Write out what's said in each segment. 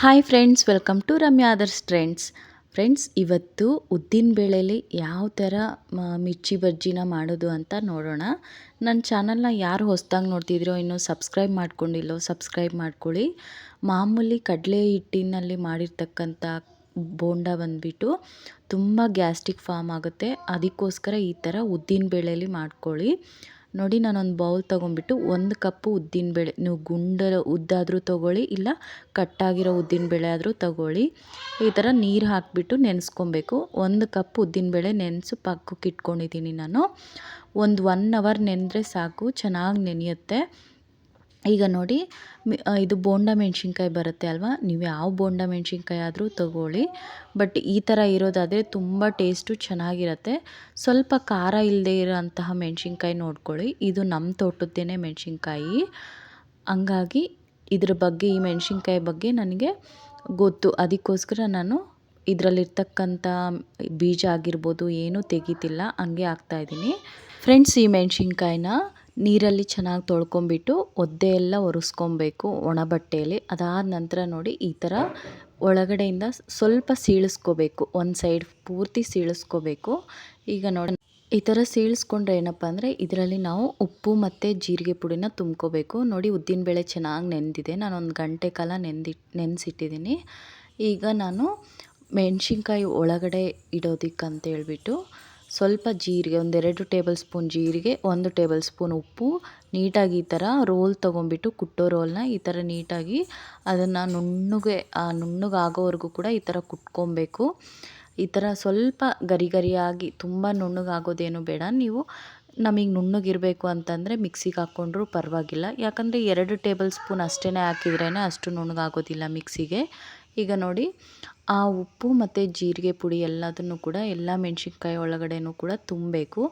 Hi friends welcome to Ramya others trends friends ಇವತ್ತು ಉದ್ದಿನ ಬೇಳೆಲಿ ಯಾವ ಥರ ಮಿರ್ಚಿ ಬಜ್ಜಿನ ಮಾಡೋದು ಅಂತ ನೋಡೋಣ. ನನ್ನ ಚಾನಲ್ನ ಯಾರು ಹೊಸ್ದಾಗಿ ನೋಡ್ತಿದ್ರೋ ಇನ್ನೂ ಸಬ್ಸ್ಕ್ರೈಬ್ ಮಾಡ್ಕೊಂಡಿಲ್ಲೋ ಸಬ್ಸ್ಕ್ರೈಬ್ ಮಾಡ್ಕೊಳ್ಳಿ. ಮಾಮೂಲಿ ಕಡಲೆ ಹಿಟ್ಟಿನಲ್ಲಿ ಮಾಡಿರ್ತಕ್ಕಂಥ ಬೋಂಡ ಬಂದುಬಿಟ್ಟು ತುಂಬ ಗ್ಯಾಸ್ಟ್ರಿಕ್ ಫಾರ್ಮ್ ಆಗುತ್ತೆ. ಅದಕ್ಕೋಸ್ಕರ ಈ ಥರ ಉದ್ದಿನ ಬೇಳೆಲಿ ಮಾಡ್ಕೊಳ್ಳಿ. ನೋಡಿ ನಾನೊಂದು ಬೌಲ್ ತೊಗೊಂಬಿಟ್ಟು ಒಂದು ಕಪ್ಪು ಉದ್ದಿನಬೇಳೆ ನೀವು ಗುಂಡರ ಉದ್ದಾದರೂ ತೊಗೊಳ್ಳಿ, ಇಲ್ಲ ಕಟ್ಟಾಗಿರೋ ಉದ್ದಿನಬೇಳೆ ಆದರೂ ತೊಗೊಳ್ಳಿ. ಈ ಥರ ನೀರು ಹಾಕಿಬಿಟ್ಟು ನೆನೆಸ್ಕೊಬೇಕು. ಒಂದು ಕಪ್ ಉದ್ದಿನಬೇಳೆ ನೆನೆಸು ಪಕ್ಕಕ್ಕೆ ಇಟ್ಕೊಂಡಿದ್ದೀನಿ ನಾನು. ಒಂದು ಒನ್ ಅವರ್ ನೆನೆದ್ರೆ ಸಾಕು, ಚೆನ್ನಾಗಿ ನೆನೆಯುತ್ತೆ. ಈಗ ನೋಡಿ ಇದು ಬೋಂಡ ಮೆಣಸಿನ್ಕಾಯಿ ಬರುತ್ತೆ ಅಲ್ವಾ? ನೀವು ಯಾವ ಬೋಂಡ ಮೆಣಸಿನ್ಕಾಯಿ ಆದರೂ ತಗೊಳ್ಳಿ. ಬಟ್ ಈ ಥರ ಇರೋದಾದರೆ ತುಂಬ ಟೇಸ್ಟು ಚೆನ್ನಾಗಿರುತ್ತೆ. ಸ್ವಲ್ಪ ಖಾರ ಇಲ್ಲದೆ ಇರೋಂತಹ ಮೆಣಸಿನ್ಕಾಯಿ ನೋಡ್ಕೊಳ್ಳಿ. ಇದು ನಮ್ಮ ತೋಟದ್ದೇನೆ ಮೆಣಸಿನ್ಕಾಯಿ. ಹಂಗಾಗಿ ಇದ್ರ ಬಗ್ಗೆ, ಈ ಮೆಣಸಿನ್ಕಾಯಿ ಬಗ್ಗೆ ನನಗೆ ಗೊತ್ತು. ಅದಕ್ಕೋಸ್ಕರ ನಾನು ಇದರಲ್ಲಿರ್ತಕ್ಕಂಥ ಬೀಜ ಆಗಿರ್ಬೋದು, ಏನೂ ತೆಗೀತಿಲ್ಲ. ಹಂಗೆ ಹಾಕ್ತಾಯಿದ್ದೀನಿ ಫ್ರೆಂಡ್ಸ್ ಈ ಮೆಣಸಿನ್ಕಾಯಿನ ನೀರಲ್ಲಿ ಚೆನ್ನಾಗಿ ತೊಳ್ಕೊಂಬಿಟ್ಟು ಒದ್ದೆ ಎಲ್ಲ ಒರೆಸ್ಕೊಬೇಕು ಒಣ ಬಟ್ಟೆಯಲ್ಲಿ ಅದಾದ ನಂತರ ನೋಡಿ ಈ ಥರ ಒಳಗಡೆಯಿಂದ ಸ್ವಲ್ಪ ಸೀಳಿಸ್ಕೋಬೇಕು. ಒಂದು ಸೈಡ್ ಪೂರ್ತಿ ಸೀಳಿಸ್ಕೋಬೇಕು. ಈಗ ನೋಡಿ, ಈ ಥರ ಸೀಳಿಸ್ಕೊಂಡ್ರೆ ಏನಪ್ಪ ಅಂದರೆ ಇದರಲ್ಲಿ ನಾವು ಉಪ್ಪು ಮತ್ತು ಜೀರಿಗೆ ಪುಡಿನ ತುಂಬ್ಕೋಬೇಕು. ನೋಡಿ ಉದ್ದಿನಬೇಳೆ ಚೆನ್ನಾಗಿ ನೆಂದಿದೆ. ನಾನು ಒಂದು ಗಂಟೆ ಕಾಲ ನೆಂದಿ ನೆನೆಸಿಟ್ಟಿದ್ದೀನಿ ಈಗ ನಾನು ಮೆಣಸಿನ್ಕಾಯಿ ಒಳಗಡೆ ಇಡೋದಕ್ಕಂತ ಹೇಳ್ಬಿಟ್ಟು ಸ್ವಲ್ಪ ಜೀರಿಗೆ ಒಂದೆರಡು ಟೇಬಲ್ ಸ್ಪೂನ್ ಜೀರಿಗೆ, ಒಂದು ಟೇಬಲ್ ಸ್ಪೂನ್ ಉಪ್ಪು, ನೀಟಾಗಿ ಈ ಥರ ರೋಲ್ ತೊಗೊಂಬಿಟ್ಟು ಕುಟ್ಟೋ ರೋಲ್ನ ಈ ಥರ ನೀಟಾಗಿ ಅದನ್ನು ನುಣ್ಣಗೆ ನುಣ್ಣಗಾಗೋವರೆಗೂ ಕೂಡ ಈ ಥರ ಕುಟ್ಕೊಬೇಕು. ಈ ಥರ ಸ್ವಲ್ಪ ಗರಿ ಗರಿಯಾಗಿ ತುಂಬ ನುಣ್ಣಗಾಗೋದೇನು ಬೇಡ. ನೀವು ನಮಗೆ ನುಣ್ಣಗಿರಬೇಕು ಅಂತಂದರೆ ಮಿಕ್ಸಿಗೆ ಹಾಕ್ಕೊಂಡ್ರು ಪರವಾಗಿಲ್ಲ. ಯಾಕಂದರೆ ಎರಡು ಟೇಬಲ್ ಸ್ಪೂನ್ ಅಷ್ಟೇ ಹಾಕಿದ್ರೇ ಅಷ್ಟು ನುಣ್ಣಗಾಗೋದಿಲ್ಲ ಮಿಕ್ಸಿಗೆ. ಈಗ ನೋಡಿ, ಆ ಉಪ್ಪು ಮತ್ತು ಜೀರಿಗೆ ಪುಡಿ ಎಲ್ಲದನ್ನು ಕೂಡ, ಎಲ್ಲ ಮೆಣಸಿನ್ಕಾಯಿ ಒಳಗಡೆನೂ ಕೂಡ ತುಂಬಬೇಕು.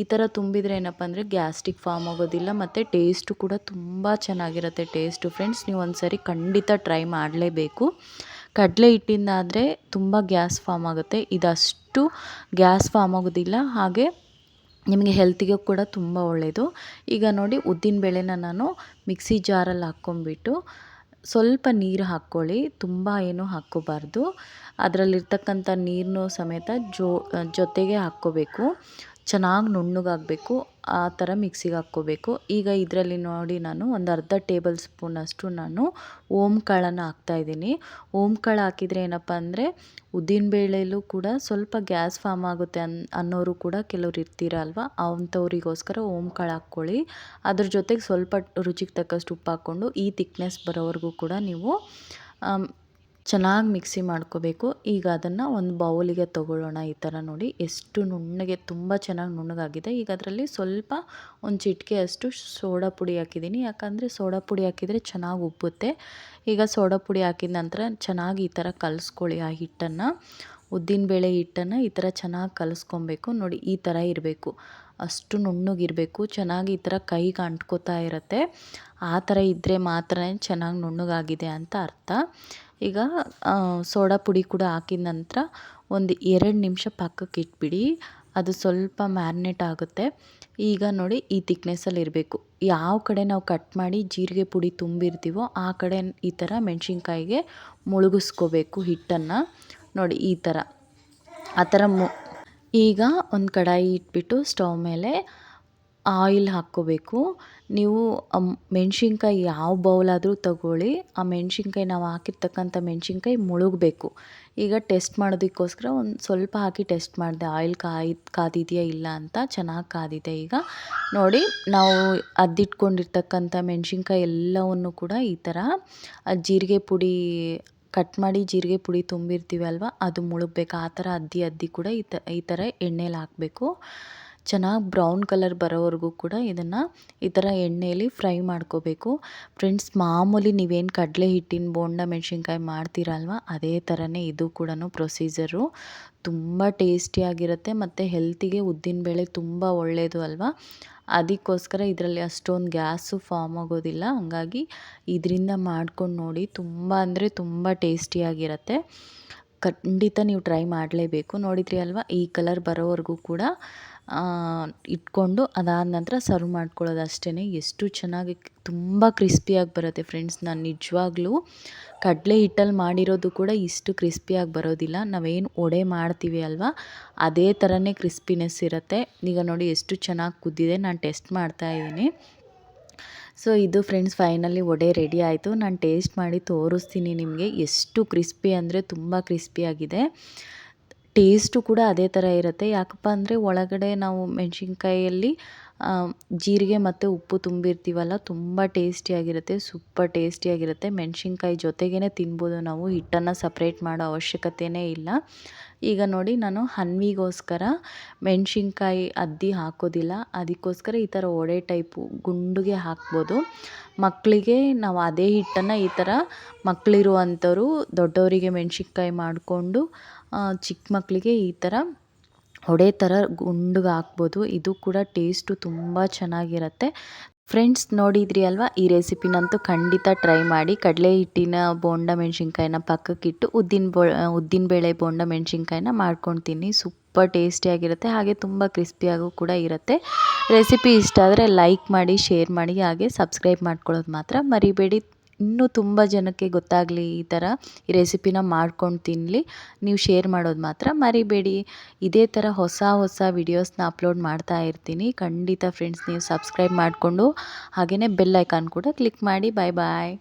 ಈ ಥರ ತುಂಬಿದರೆ ಏನಪ್ಪ ಅಂದರೆ ಗ್ಯಾಸ್ಟ್ರಿಕ್ ಫಾರ್ಮ್ ಆಗೋದಿಲ್ಲ ಮತ್ತು ಟೇಸ್ಟು ಕೂಡ ತುಂಬ ಚೆನ್ನಾಗಿರುತ್ತೆ ಟೇಸ್ಟು ಫ್ರೆಂಡ್ಸ್. ನೀವು ಒಂದು ಸರಿ ಖಂಡಿತ ಟ್ರೈ ಮಾಡಲೇಬೇಕು. ಕಡಲೆ ಹಿಟ್ಟಿಂದಾದರೆ ತುಂಬ ಗ್ಯಾಸ್ ಫಾರ್ಮ್ ಆಗುತ್ತೆ. ಇದಷ್ಟು ಗ್ಯಾಸ್ ಫಾರ್ಮ್ ಆಗೋದಿಲ್ಲ, ಹಾಗೆ ನಿಮಗೆ ಹೆಲ್ತಿಗೆ ಕೂಡ ತುಂಬ ಒಳ್ಳೆಯದು ಈಗ ನೋಡಿ, ಉದ್ದಿನ ಬೇಳೆನ ನಾನು ಮಿಕ್ಸಿ ಜಾರಲ್ಲಿ ಹಾಕ್ಕೊಂಬಿಟ್ಟು ಸ್ವಲ್ಪ ನೀರು ಹಾಕ್ಕೊಳ್ಳಿ ತುಂಬ ಏನು ಹಾಕ್ಕೋಬಾರ್ದು. ಅದರಲ್ಲಿರ್ತಕ್ಕಂಥ ನೀರನ್ನು ಸಮೇತ ಜೊತೆಗೆ ಹಾಕ್ಕೋಬೇಕು. ಚೆನ್ನಾಗಿ ನುಣ್ಣಗಾಗಬೇಕು, ಆ ಥರ ಮಿಕ್ಸಿಗೆ ಹಾಕ್ಕೋಬೇಕು. ಈಗ ಇದರಲ್ಲಿ ನೋಡಿ ನಾನು ಒಂದು ಅರ್ಧ ಟೇಬಲ್ ಸ್ಪೂನಷ್ಟು ನಾನು ಓಮ್ ಕಾಳನ್ನು ಹಾಕ್ತಾಯಿದ್ದೀನಿ ಓಮ್ ಕಾಳು ಹಾಕಿದರೆ ಏನಪ್ಪ ಅಂದರೆ ಉದ್ದಿನಬೇಳೆಲೂ ಕೂಡ ಸ್ವಲ್ಪ ಗ್ಯಾಸ್ ಫಾರ್ಮ್ ಆಗುತ್ತೆ ಅನ್, ಅನ್ನೋರು ಕೂಡ ಕೆಲವ್ರು ಇರ್ತೀರಲ್ವ ಅಂಥವ್ರಿಗೋಸ್ಕರ ಓಮ್ ಕಾಳು ಹಾಕ್ಕೊಳ್ಳಿ. ಅದ್ರ ಜೊತೆಗೆ ಸ್ವಲ್ಪ ರುಚಿಗೆ ತಕ್ಕಷ್ಟು ಉಪ್ಪು ಹಾಕ್ಕೊಂಡು ಈ ತಿಕ್ನೆಸ್ ಬರೋವರೆಗೂ ಕೂಡ ನೀವು ಚೆನ್ನಾಗಿ ಮಿಕ್ಸಿ ಮಾಡ್ಕೋಬೇಕು. ಈಗ ಅದನ್ನು ಒಂದು ಬೌಲಿಗೆ ತೊಗೊಳ್ಳೋಣ. ಈ ಥರ ನೋಡಿ ಎಷ್ಟು ನುಣ್ಣಗೆ, ತುಂಬ ಚೆನ್ನಾಗಿ ನುಣ್ಣಗಾಗಿದೆ. ಈಗ ಅದರಲ್ಲಿ ಸ್ವಲ್ಪ ಒಂದು ಚಿಟಿಕೆ ಅಷ್ಟು ಸೋಡಾ ಪುಡಿ ಹಾಕಿದ್ದೀನಿ. ಯಾಕಂದರೆ ಸೋಡಾ ಪುಡಿ ಹಾಕಿದರೆ ಚೆನ್ನಾಗಿ ಉಬ್ಬುತ್ತೆ. ಈಗ ಸೋಡಾ ಪುಡಿ ಹಾಕಿದ ನಂತರ ಚೆನ್ನಾಗಿ ಈ ಥರ ಕಲಿಸ್ಕೊಳ್ಳಿ ಆ ಹಿಟ್ಟನ್ನು. ಉದ್ದಿನಬೇಳೆ ಹಿಟ್ಟನ್ನು ಈ ಥರ ಚೆನ್ನಾಗಿ ಕಲಿಸ್ಕೊಬೇಕು. ನೋಡಿ ಈ ಥರ ಇರಬೇಕು. ಅಷ್ಟು ನುಣ್ಣಗಿರಬೇಕು, ಚೆನ್ನಾಗಿ ಈ ಥರ ಕೈಗೆ ಅಂಟ್ಕೋತಾ ಇರುತ್ತೆ. ಆ ಥರ ಇದ್ದರೆ ಮಾತ್ರ ಚೆನ್ನಾಗಿ ನುಣ್ಣಗಾಗಿದೆ ಅಂತ ಅರ್ಥ. ಈಗ ಸೋಡಾ ಪುಡಿ ಕೂಡ ಹಾಕಿದ ನಂತರ ಒಂದು ಎರಡು ನಿಮಿಷ ಪಕ್ಕಕ್ಕೆ ಇಟ್ಬಿಡಿ. ಅದು ಸ್ವಲ್ಪ ಮ್ಯಾರಿನೇಟ್ ಆಗುತ್ತೆ. ಈಗ ನೋಡಿ ಈ ತಿಕ್ನೆಸ್ಸಲ್ಲಿ ಇರಬೇಕು. ಯಾವ ಕಡೆ ನಾವು ಕಟ್ ಮಾಡಿ ಜೀರಿಗೆ ಪುಡಿ ತುಂಬಿರ್ತೀವೋ ಆ ಕಡೆ ಈ ಥರ ಮೆಣಸಿನ್ಕಾಯಿಗೆ ಮುಳುಗಿಸ್ಕೋಬೇಕು ಹಿಟ್ಟನ್ನು. ನೋಡಿ ಈ ಥರ. ಆ ಥರ ಮು ಈಗ ಒಂದು ಕಡಾಯಿ ಇಟ್ಬಿಟ್ಟು ಸ್ಟವ್ ಮೇಲೆ ಆಯಿಲ್ ಹಾಕ್ಕೋಬೇಕು. ನೀವು ಮೆಣಸಿನ್ಕಾಯಿ ಯಾವ ಬೌಲಾದರೂ ತಗೊಳ್ಳಿ. ಆ ಮೆಣಸಿನ್ಕಾಯಿ ನಾವು ಹಾಕಿರ್ತಕ್ಕಂಥ ಮೆಣಸಿನ್ಕಾಯಿ ಮುಳುಗಬೇಕು. ಈಗ ಟೆಸ್ಟ್ ಮಾಡೋದಕ್ಕೋಸ್ಕರ ಒಂದು ಸ್ವಲ್ಪ ಹಾಕಿ ಟೆಸ್ಟ್ ಮಾಡಿದೆ. ಆಯಿಲ್ ಕಾಯಿ, ಕಾದಿದೆಯಾ ಇಲ್ಲ ಅಂತ ಚೆನ್ನಾಗಿ ಕಾದಿದೆ ಈಗ. ನೋಡಿ, ನಾವು ಅದ್ದಿಟ್ಕೊಂಡಿರ್ತಕ್ಕಂಥ ಮೆಣಸಿನ್ಕಾಯಿ ಎಲ್ಲವನ್ನು ಕೂಡ ಈ ಥರ ಜೀರಿಗೆ ಪುಡಿ ಕಟ್ ಮಾಡಿ ಜೀರಿಗೆ ಪುಡಿ ತುಂಬಿರ್ತೀವಿ ಅಲ್ವಾ ಅದು ಮುಳುಗಬೇಕು. ಆ ಥರ ಅದ್ದಿ ಅದ್ದಿ ಕೂಡ ಈ ತ, ಈ ಥರ ಎಣ್ಣೆಲಿ ಹಾಕಬೇಕು. ಚೆನ್ನಾಗಿ ಬ್ರೌನ್ ಕಲರ್ ಬರೋವರೆಗೂ ಕೂಡ ಇದನ್ನು ಈ ಥರ ಎಣ್ಣೆಯಲ್ಲಿ ಫ್ರೈ ಮಾಡ್ಕೋಬೇಕು. ಫ್ರೆಂಡ್ಸ್, ಮಾಮೂಲಿ ನೀವೇನು ಕಡಲೆ ಹಿಟ್ಟಿನ ಬೋಂಡ ಮೆಣಸಿನ್ಕಾಯಿ ಮಾಡ್ತೀರಲ್ವ ಅದೇ ಥರನೇ ಇದು ಕೂಡ ಪ್ರೊಸೀಜರು. ತುಂಬ ಟೇಸ್ಟಿಯಾಗಿರುತ್ತೆ ಮತ್ತು ಹೆಲ್ತಿಗೆ ಉದ್ದಿನಬೇಳೆ ತುಂಬ ಒಳ್ಳೆಯದು ಅಲ್ವಾ? ಅದಕ್ಕೋಸ್ಕರ ಇದರಲ್ಲಿ ಅಷ್ಟೊಂದು ಗ್ಯಾಸು ಫಾರ್ಮ್ ಆಗೋದಿಲ್ಲ. ಹಂಗಾಗಿ ಇದರಿಂದ ಮಾಡ್ಕೊಂಡು ನೋಡಿ ತುಂಬ ಅಂದರೆ ತುಂಬ ಟೇಸ್ಟಿಯಾಗಿರುತ್ತೆ ಖಂಡಿತ ನೀವು ಟ್ರೈ ಮಾಡಲೇಬೇಕು. ನೋಡಿದ್ರಿ ಅಲ್ವಾ? ಈ ಕಲರ್ ಬರೋವರೆಗೂ ಕೂಡ ಇಟ್ಕೊಂಡು ಅದಾದ ನಂತರ ಸರ್ವ್ ಮಾಡ್ಕೊಳ್ಳೋದು ಅಷ್ಟೇ ಎಷ್ಟು ಚೆನ್ನಾಗಿ ತುಂಬ ಕ್ರಿಸ್ಪಿಯಾಗಿ ಬರುತ್ತೆ ಫ್ರೆಂಡ್ಸ್ ನಾನು ನಿಜವಾಗ್ಲೂ ಕಡಲೆ ಹಿಟ್ಟಲ್ಲಿ ಮಾಡಿರೋದು ಕೂಡ ಇಷ್ಟು ಕ್ರಿಸ್ಪಿಯಾಗಿ ಬರೋದಿಲ್ಲ. ನಾವೇನು ಒಡೆ ಮಾಡ್ತೀವಿ ಅಲ್ವಾ? ಅದೇ ಥರನೇ ಕ್ರಿಸ್ಪಿನೆಸ್ ಇರುತ್ತೆ. ಈಗ ನೋಡಿ ಎಷ್ಟು ಚೆನ್ನಾಗಿ ಕುದ್ದಿದೆ. ನಾನು ಟೆಸ್ಟ್ ಮಾಡ್ತಾ ಇದ್ದೀನಿ. ಸೊ ಇದು ಫ್ರೆಂಡ್ಸ್ ಫೈನಲಿ ವಡೆ ರೆಡಿ ಆಯಿತು. ನಾನು ಟೇಸ್ಟ್ ಮಾಡಿ ತೋರಿಸ್ತೀನಿ ನಿಮಗೆ. ಎಷ್ಟು ಕ್ರಿಸ್ಪಿ ಅಂದರೆ ತುಂಬ ಕ್ರಿಸ್ಪಿಯಾಗಿದೆ ಟೇಸ್ಟು ಕೂಡ ಅದೇ ಥರ ಇರುತ್ತೆ. ಯಾಕಪ್ಪ ಅಂದರೆ ಒಳಗಡೆ ನಾವು ಮೆಣಸಿನ್ಕಾಯಲ್ಲಿ ಜೀರಿಗೆ ಮತ್ತು ಉಪ್ಪು ತುಂಬಿರ್ತೀವಲ್ಲ, ತುಂಬ ಟೇಸ್ಟಿಯಾಗಿರುತ್ತೆ, ಸೂಪರ್ ಟೇಸ್ಟಿಯಾಗಿರುತ್ತೆ. ಮೆಣಸಿನ್ಕಾಯಿ ಜೊತೆಗೇ ತಿನ್ಬೋದು ನಾವು, ಹಿಟ್ಟನ್ನು ಸಪ್ರೇಟ್ ಮಾಡೋ ಅವಶ್ಯಕತೆಯೇ ಇಲ್ಲ. ಈಗ ನೋಡಿ, ನಾನು ಹನ್ವಿಗೋಸ್ಕರ ಮೆಣಸಿನ್ಕಾಯಿ ಅದ್ದಿ ಹಾಕೋದಿಲ್ಲ. ಅದಕ್ಕೋಸ್ಕರ ಈ ಥರ ಒಡೆ ಟೈಪು ಗುಂಡುಗೆ ಹಾಕ್ಬೋದು. ಮಕ್ಕಳಿಗೆ ನಾವು ಅದೇ ಹಿಟ್ಟನ್ನು ಈ ಥರ ಮಕ್ಕಳಿರುವಂಥವ್ರು ದೊಡ್ಡವರಿಗೆ ಮೆಣಸಿನ್ಕಾಯಿ ಮಾಡಿಕೊಂಡು ಚಿಕ್ಕ ಮಕ್ಕಳಿಗೆ ಈ ಥರ ವಡೆ ಥರ ಗುಂಡಗೆ ಹಾಕ್ಬೋದು. ಇದು ಕೂಡ ಟೇಸ್ಟು ತುಂಬ ಚೆನ್ನಾಗಿರತ್ತೆ. ಫ್ರೆಂಡ್ಸ್ ನೋಡಿದ್ರಿ ಅಲ್ವಾ? ಈ ರೆಸಿಪಿನಂತೂ ಖಂಡಿತ ಟ್ರೈ ಮಾಡಿ. ಕಡಲೆ ಹಿಟ್ಟಿನ ಬೋಂಡ ಮೆಣಸಿನ್ಕಾಯಿನ ಪಕ್ಕಕ್ಕಿಟ್ಟು ಉದ್ದಿನ ಬೋ ಉದ್ದಿನ ಬೇಳೆ ಬೋಂಡ ಮೆಣಸಿನ್ಕಾಯಿನ ಮಾಡ್ಕೊಂಡು ತಿನ್ನಿ ಸೂಪರ್ ಟೇಸ್ಟಿಯಾಗಿರುತ್ತೆ. ಹಾಗೆ ತುಂಬ ಕ್ರಿಸ್ಪಿಯಾಗೂ ಕೂಡ ಇರುತ್ತೆ. ರೆಸಿಪಿ ಇಷ್ಟ ಆದರೆ ಲೈಕ್ ಮಾಡಿ, ಶೇರ್ ಮಾಡಿ, ಹಾಗೆ ಸಬ್ಸ್ಕ್ರೈಬ್ ಮಾಡ್ಕೊಳ್ಳೋದು ಮಾತ್ರ ಮರಿಬೇಡಿ. ಇನ್ನೂ ತುಂಬ ಜನಕ್ಕೆ ಗೊತ್ತಾಗಲಿ ಈ ಥರ ಈ ರೆಸಿಪಿನ ಮಾಡ್ಕೊಂಡು ತಿನ್ನಲಿ ನೀವು ಶೇರ್ ಮಾಡೋದು ಮಾತ್ರ ಮರಿಬೇಡಿ. ಇದೇ ಥರ ಹೊಸ ಹೊಸ ವಿಡಿಯೋಸ್ನ ಅಪ್ಲೋಡ್ ಮಾಡ್ತಾ ಇರ್ತೀನಿ. ಖಂಡಿತ ಫ್ರೆಂಡ್ಸ್ ನೀವು ಸಬ್ಸ್ಕ್ರೈಬ್ ಮಾಡಿಕೊಂಡು ಹಾಗೆಯೇ ಬೆಲ್ ಐಕಾನ್ ಕೂಡ ಕ್ಲಿಕ್ ಮಾಡಿ. ಬಾಯ್ ಬಾಯ್